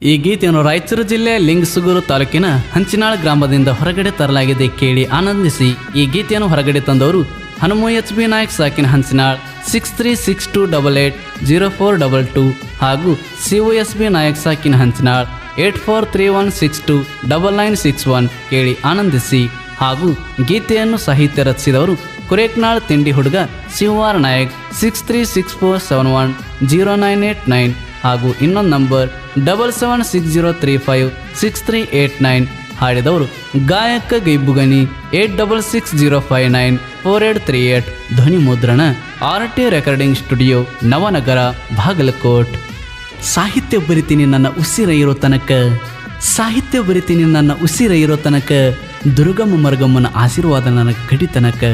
ಈ ಗೀತೆಯನ್ನು ರಾಯಚೂರು ಜಿಲ್ಲೆ ಲಿಂಗಸುಗೂರು ತಾಲೂಕಿನ ಹಂಚಿನಾಳ ಗ್ರಾಮದಿಂದ ಹೊರಗಡೆ ತರಲಾಗಿದೆ ಕೇಳಿ ಆನಂದಿಸಿ. ಈ ಗೀತೆಯನ್ನು ಹೊರಗಡೆ ತಂದವರು Hanuma H B Nayak ಸಾಕಿನ Hanchinal, six three six two double eight zero four double two ಹಾಗೂ C O S B Nayak ಸಾಕಿನ Hanchinal, eight four three one six two double nine six one ಕೇಳಿ ಆನಂದಿಸಿ. ಹಾಗೂ ಗೀತೆಯನ್ನು ಸಾಹಿತ್ಯ ರಚಿಸಿದವರು ಕುರೇಕ್ನಾಳ್ ತಿಂಡಿ ಹುಡುಗ Shivawar Nayak, six three six four seven one zero nine eight nine ಹಾಗೂ ಇನ್ನೊಂದು number double seven six zero three five six three eight nine ಹಾಡಿದವರು ಗಾಯಕ ಗೈಬುಗನಿ eight double six zero five nine four eight three eight ಧ್ವನಿ ಮುದ್ರಣ R T recording studio Navanagar, Bagalkot. ಸಾಹಿತ್ಯ ಬರಿತೀನಿ ನನ್ನ ಉಸಿರ ಇರೋ ತನಕ. ಸಾಹಿತ್ಯ ಬರಿತೀನಿ ನನ್ನ ಉಸಿರ ಇರೋ ತನಕ. ದುರ್ಗಮ್ಮ ಮರ್ಗಮ್ಮನ ಆಶೀರ್ವಾದ ನನಗೆ ಕಡಿತನಕ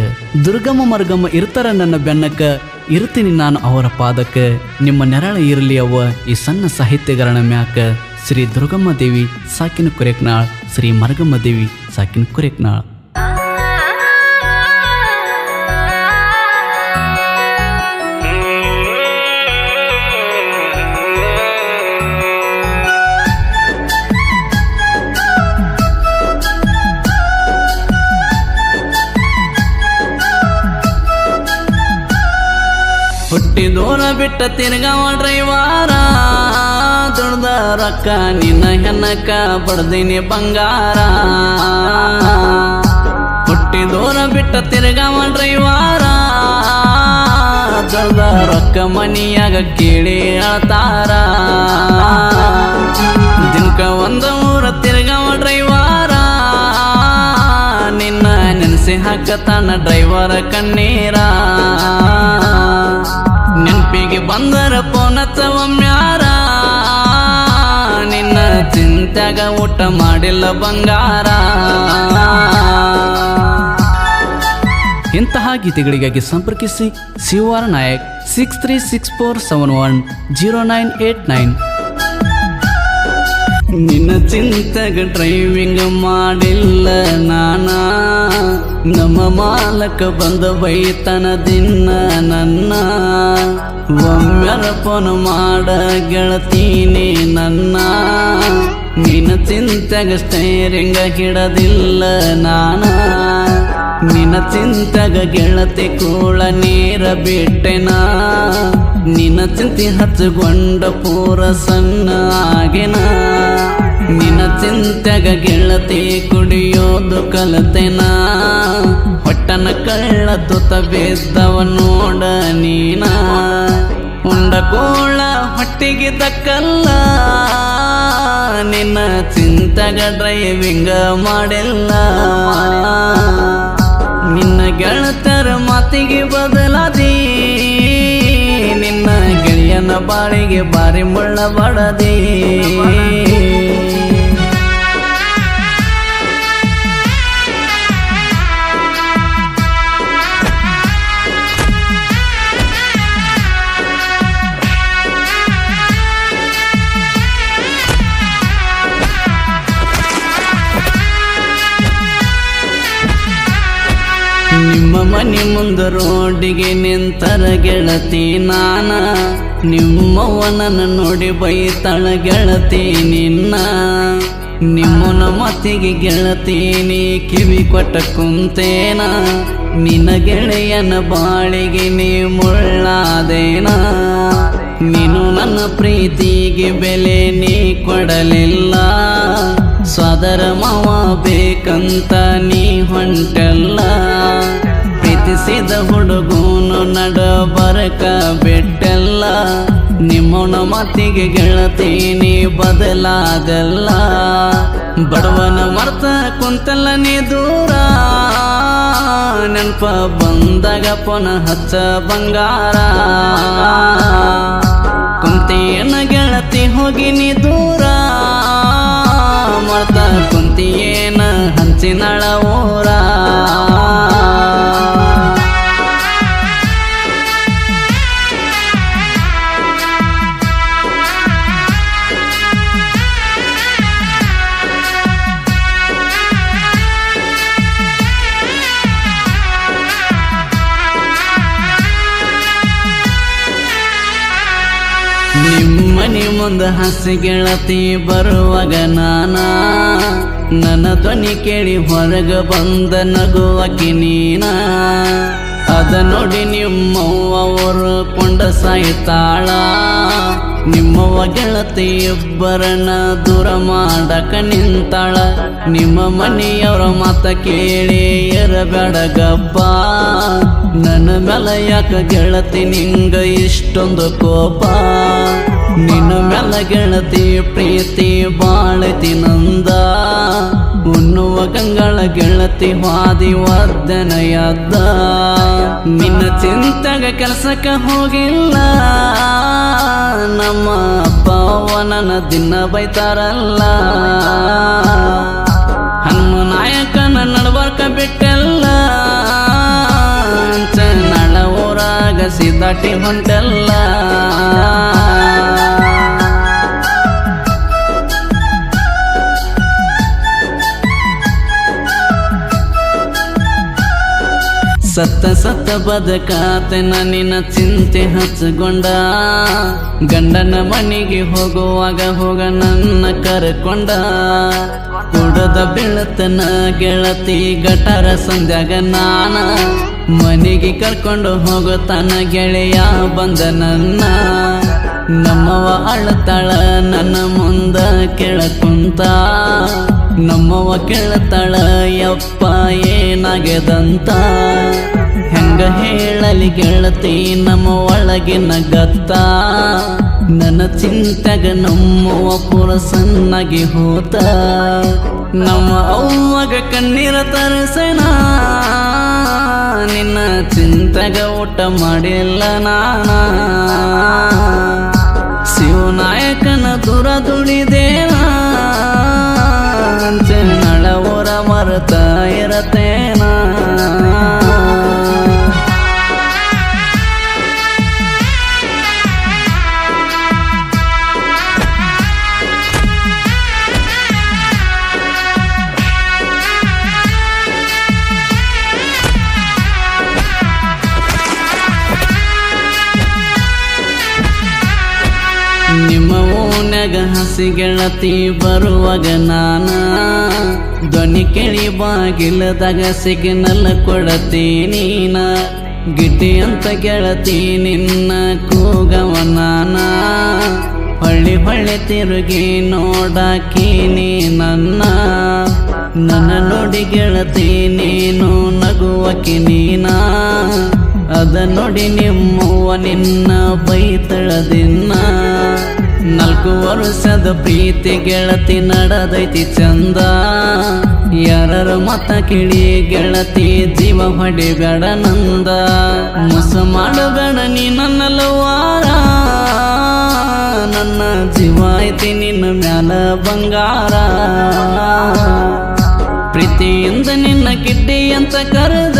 ದುರ್ಗಮ್ಮ ಮರ್ಗಮ್ಮ ಇರ್ತಾರ ನನ್ನ ಬೆನ್ನಕ್ಕ. ಇರ್ತೀನಿ ನಾನು ಅವರ ಪಾದಕ್ಕೆ. ನಿಮ್ಮ ನೆರಳ ಇರಲಿ ಅವ್ವ, ಈ ಸಣ್ಣ ಸಾಹಿತ್ಯಗಾರನ ಮ್ಯಾಕ. ಶ್ರೀ ದುರ್ಗಮ್ಮ ದೇವಿ, ಸಾಕಿನ ಕುರೆಕ್ನಾಳ್ ಶ್ರೀ ಮರಗಮ್ಮ ದೇವಿ, ಸಾಕಿನ ಕುರೆಕ್ನಾಳ್ ಹುಟ್ಟಿದೋರ ಬಿಟ್ಟ ತಿರ್ಗಾವ ಡ್ರೈವಾರ. ದುಡ್ದ ರೊಕ್ಕ ನಿನ್ನ ಹೆನ್ನಕ್ಕ ಬಡ್ದಿನಿ ಬಂಗಾರ. ಹುಟ್ಟಿದೋರ ಬಿಟ್ಟ ತಿರ್ಗಾವ ಡ್ರೈವಾರ. ದುಡ್ದ ರೊಕ್ಕ ಮನಿಯಾಗ ಕೇಳಿ ಅಳ್ತಾರ ದಿನಕ ಒಂದ ಊರ ತಿರ್ಗಾವ ಡ್ರೈವಾರ. ನಿನ್ನ ನೆನೆಸಿ ಹಾಕತಾನ ಡ್ರೈವರ ಕಣ್ಣೀರ. ಊಟ ಮಾಡಿಲ್ಲ ಬಂಗಾರ. ಇಂತಹ ಗೀತೆಗಳಿಗಾಗಿ ಸಂಪರ್ಕಿಸಿ Shivara Nayak six three six four seven one zero nine eight nine. ನಿನ್ನ ಚಿಂತೆಗೆ ಡ್ರೈವಿಂಗ್ ಮಾಡಿಲ್ಲ ನಾನ. ನಮ್ಮ ಮಾಲಕ ಬಂದ ಬೈತನ ದಿನ ನನ್ನ. ಫೋನ್ ಮಾಡ ಗೆಳತೀನಿ ನನ್ನ. ನಿನ್ನ ಸ್ಟೈರಿಂಗ ಹಿಡದಿಲ್ಲ ನಾನ. ನಿನ್ನ ಚಿಂತೆಗ ಗೆಳತಿ ಕೂಳ ನೀರ ಬಿಟ್ಟೆನ ನಿನ್ನ ಚಿಂತೆ ಹಚ್ಚಿಕೊಂಡ ಪೂರ ಸಣ್ಣ ಆಗಿನ ನಿನ್ನ ಚಿಂತೆಗ ಗೆಳತಿ ಕುಡಿಯೋದು ಕಲತೆನ ಹೊಟ್ಟನ ಕಳ್ಳ ತುತ ಬೇದ್ದವ ನೋಡ ನೀನ. ಉಂಡ ಕೋಳ ಹೊಟ್ಟಿಗೆ ದಕ್ಕಲ್ಲ ನಿನ್ನ ಚಿಂತಗ ಡ್ರೈವಿಂಗ್ ಮಾಡಿಲ್ಲ. ನಿನ್ನ ಗೆಳತರ ಮಾತಿಗೆ ಬದಲಾದಿ. ನಿನ್ನ ಗೆಳೆಯನ ಬಾಳಿಗೆ ಬಾರಿ ಮುಳ್ಳ ಬಡದಿ ನಿಮ್ಮ ಮನೆ ಮುಂದ ರೋಡಿಗೆ ನಿಂತರ ಗೆಳತಿ ನಾನ. ನಿಮ್ಮವನನ್ನ ನೋಡಿ ಬೈತಳ ಗೆಳತಿ ನಿನ್ನ. ನಿಮ್ಮನ ಮತಿಗೆ ಗೆಳತಿ ನೀ ಕಿವಿ ಕೊಟ್ಟ ಕುಂತೇನ. ನಿನ್ನ ಗೆಳೆಯನ ಬಾಳಿಗೆ ನೀ ಮುಳ್ಳಾದೇನ. ನೀನು ನನ್ನ ಪ್ರೀತಿಗೆ ಬೆಲೆ ನೀ ಕೊಡಲಿಲ್ಲ. ಸದರ ಮಾವ ಬೇಕಂತ ನೀ ಹೊಂಟಲ್ಲ. ಪ್ರೀತಿಸಿದ ಹುಡುಗೂನು ನಡ ಬರಕ ಬಿಟ್ಟೆಲ್ಲ. ನಿಮ್ಮನ ಮಾತಿಗೆ ಗೆಳತೀನಿ ಬದಲಾಗಲ್ಲ. ಬಡವನ ಮರ್ತ ಕುಂತಲ್ಲ ನೀ ದೂರ. ನೆನಪ ಬಂದಾಗ ಪುನಃ ಹಚ್ಚ ಬಂಗಾರ. ಕುಂತೇನ ಗೆಳತಿ ಹೋಗಿ ನೀ ದೂರ. ಮರ್ತ ಕುಂತಿಯೇನ ಹಂಚಿನಳ ಊರ. ಹಸಿ ಗೆಳತಿ ಬರುವಾಗ ನಾನ ನನ್ನ ಧ್ವನಿ ಕೇಳಿ ಹೊರಗ ಬಂದ ನಗುವಕಿ ನೀನ. ಅದ ನೋಡಿ ನಿಮ್ಮವ್ವ ಕೊಂಡ ಸಾಯ್ತಾಳ ನಿಮ್ಮವ್ವ ಗೆಳತಿ ಇಬ್ಬರನ್ನ ದೂರ ಮಾಡಕ ನಿಂತಾಳ. ನಿಮ್ಮ ಮನೆಯವರ ಮಾತ ಕೇಳಿ ಎರಬೇಡ ನನ್ನ ಮೇಲೆ ಯಾಕ ಗೆಳತಿ ನಿಂಗ ಇಷ್ಟೊಂದು ಕೋಪ? ನಿನ್ನ ಮೇಲೆ ಗೆಳತಿ ಪ್ರೀತಿ ಬಾಳತಿ ನಂದ. ಉನ್ನುವ ಗಂಗಳ ಗೆಳತಿ ಹಾದಿ ವರ್ಧನೆಯದ್ದ ನಿನ್ನ ಚಿಂತೆಗೆ ಕೆಲಸಕ್ಕೆ ಹೋಗಿಲ್ಲ. ನಮ್ಮ ಅಪ್ಪ ಅವ್ವ ನನ್ನ ದಿನ ಬೈತಾರಲ್ಲ. ಹನುಮ ನಾಯಕನ ನಡ್ಬಾರ್ಕ ಬಿಟ್ಟಲ್ಲ. ಚನ್ನಳ ಊರಾಗ ಸಿದ್ದಾಟಿ ಹೊಂಟೆಲ್ಲ. ಸತ್ತ ಸತ್ತ ಬದಕಾತೆ ನಿನ್ನ ಚಿಂತೆ ಹಚ್ಚಗೊಂಡ. ಗಂಡನ ಮನೆಗೆ ಹೋಗುವಾಗ ಹೋಗ ನನ್ನ ಕರ್ಕೊಂಡ. ಕುಡದ ಬೆಳತನ ಗೆಳತಿ ಗಟಾರ ಸಂಧ್ಯಾಗ ನಾನ. ಮನೆಗೆ ಕರ್ಕೊಂಡು ತನ್ನ ಗೆಳೆಯ ಬಂದ ನನ್ನ. ನಮ್ಮವ ಅಳತಾಳ ನನ್ನ ಮುಂದ ಕೆಳಕುಂತ ನಮ್ಮವ ಕೇಳತಾಳ, ಯಪ್ಪ, ಏನಾಗ್ಯದಂತ? ಹೆಂಗ ಹೇಳಲಿ ಗೆಳತಿ, ನಮ್ಮ ಒಳಗಿನ ಗತ್ತ? ನನ್ನ ಚಿಂತೆಗ ನಮ್ಮವ ಪುರ ಸಣ್ಣಗೆ ಹೋತ. ನಮ್ಮ ಅವ್ವಗ ಕಣ್ಣೀರ ತರಿಸನ? ನಿನ್ನ ಚಿಂತೆಗ ಊಟ ಮಾಡಿಲ್ಲ ನಾನ? ಶಿವನಾಯಕನ ದುರ ದುಡಿದೇನ? ಊರ ಹಸಿ ಗೆಳತಿ ಬರುವಾಗ ನಾನ ಧ್ವನಿ ಕೇಳಿ ಬಾಗಿಲದಾಗ ಸಿಗ್ನಲ್ ಕೊಡತಿ ನೀನ. ಗಿಟ್ಟಿ ಅಂತ ಗೆಳತಿ ನಿನ್ನ ಕೂಗವ ನಾನ. ಹೊಳ್ಳಿ ಹೊಳ್ಳಿ ತಿರುಗಿ ನೋಡಾಕಿ ನೀ ನನ್ನ. ನನ್ನ ನೋಡಿ ಗೆಳತಿ ನೀನು ನಗುವಕಿ ನೀನ. ಅದ ನೋಡಿ ನಿಮ್ಮವ್ವ ನಿನ್ನ ಬೈತಳದಿನ್ನ ನಾಲ್ಕು ವರ್ಷದ ಪ್ರೀತಿ ಗೆಳತಿ ನಡದೈತಿ ಚಂದ. ಯಾರ ಮತ ಕಿಳಿ ಗೆಳತಿ ಜೀವ ಹೊಡಿಬೇಡ ನಂದ. ಮೋಸ ಮಾಡಬೇಡ ನೀ ನನ್ನ ಲವಾರ ನನ್ನ ಜೀವ ಐತಿ ನಿನ್ನ ಮ್ಯಾಲ ಬಂಗಾರ. ಪ್ರೀತಿಯಿಂದ ನಿನ್ನ ಕಿಡ್ಡಿ ಅಂತ ಕರೆದರ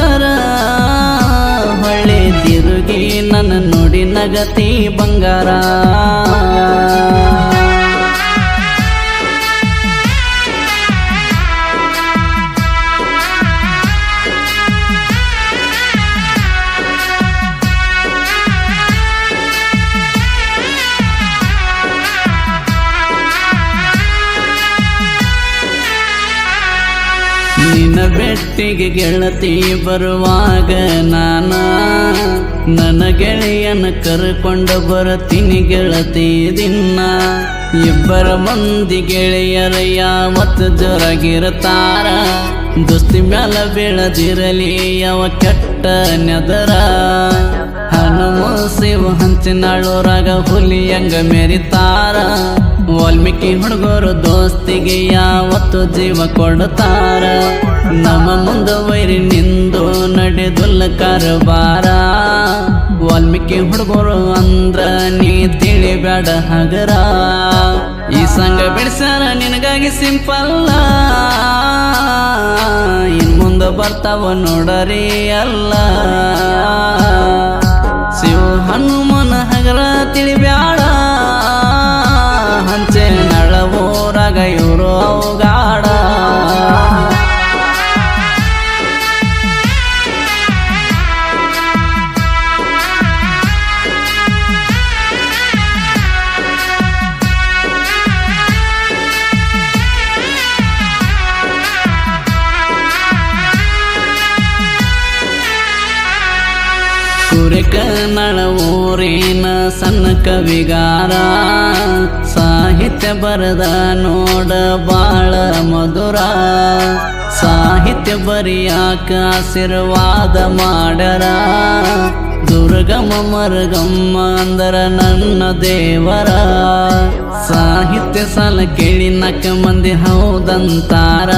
ನಗತಿ ಬಂಗಾರ. ನಿನ್ನ ಬೆಟ್ಟಿಗೆ ಗೆಳತಿ ಬರುವಾಗ ನಾನ ನನ್ನ ಗೆಳೆಯನ ಕರ್ಕೊಂಡು ಬರತೀನಿ ಗೆಳತಿ ದಿನ ಇಬ್ಬರ ಮಂದಿ ಗೆಳೆಯರ ಯಾವತ್ತು ಜೊರಗಿರತಾರ. ದೋಸ್ತಿ ಮ್ಯಾಲ ಬೀಳದಿರಲಿ ಯಾವ ಕೆಟ್ಟ ನೆದರ. ಹನುಮ ಶಿವ ಹಂಚಿನಾಳೂರಾಗ ಹುಲಿಯಂಗ ಮೆರಿತಾರ. ವಾಲ್ಮೀಕಿ ಹುಡುಗರು ದೋಸ್ತಿಗೆ ಯಾವತ್ತು ಜೀವ ಕೊಡುತ್ತಾರ. ನಮ್ಮ ಮುಂದುವರಿ ವೈರಿ ನಿಂದು ನಡೆದುಲ್ಲ ಕಾರಬಾರ. ವಾಲ್ಮೀಕಿ ಹುಡುಗರು ಅಂದ್ರ ನೀ ತಿಳಿಬೇಡ ಹಗರ. ಈ ಸಂಘ ಬಿಡಿಸ್ಯಾರ ನಿನಗಾಗಿ ಸಿಂಪಲ್ಲ ಇನ್ ಮುಂದೆ ಬರ್ತಾವ ನೋಡರಿ ಅಲ್ಲ ಶಿವ ಹನುಮನ ಹಗರ ತಿಳಿಬ್ಯಾಡ ಕೊರೆಕನಳ ಊರಿನ ಸಣ್ಣ ಕವಿಗಾರ, ಸಾಹಿತ್ಯ ಬರದ ನೋಡ ಬಾಳ ಮಧುರ. ಸಾಹಿತ್ಯ ಬರಿಯಾಕ ಆಶೀರ್ವಾದ ಮಾಡರ ದುರ್ಗಮ ಮರುಗಮ್ಮ ಅಂದರ ನನ್ನ ದೇವರ. ಸಾಹಿತ್ಯ ಸಾಲ ಕೇಳಿ ನಕ್ಕ ಮಂದಿ ಹೌದಂತಾರ.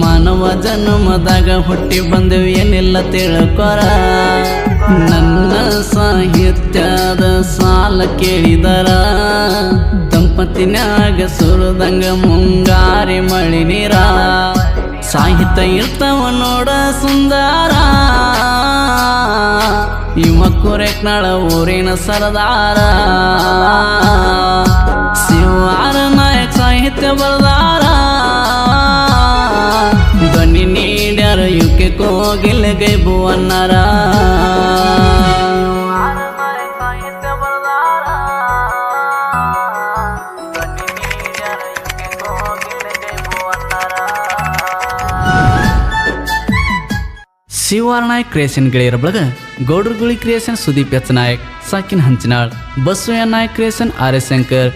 ಮಾನವ ಜನ್ಮದಾಗ ಹುಟ್ಟಿ ಬಂದೆವು ಏನಿಲ್ಲ ತಿಳ್ಕೊರ. ನನ್ನ ಸಾಹಿತ್ಯದ ಸಾಲ ಕೇಳಿದರ. ದಂಪತಿನಾಗ ಸುರದಂಗ ಮುಂಗಾರಿ ಮಳಿ ನೀರ ಸಾಹಿತ್ಯ ಇರ್ತವ ನೋಡ ಸುಂದರ. ಇವ ಕುರೆಕ್ನಾಳ ಊರಿನ ಸರದಾರ. ಶಿವಾರ ನಾಯಕ್ ಸಾಹಿತ್ಯ ಬರದಾರ. ಧ್ವನಿ ನೀಡ್ಯಾರ U K Kogil Gaibu Shivar Nayak creation ಗೆಳೆಯರ ಬಳಗ Goudraguli creation Sudeep H Nayak, ಸಾಕಿನ್ Hanchinal, Basavayya Nayak creation R S Shankar.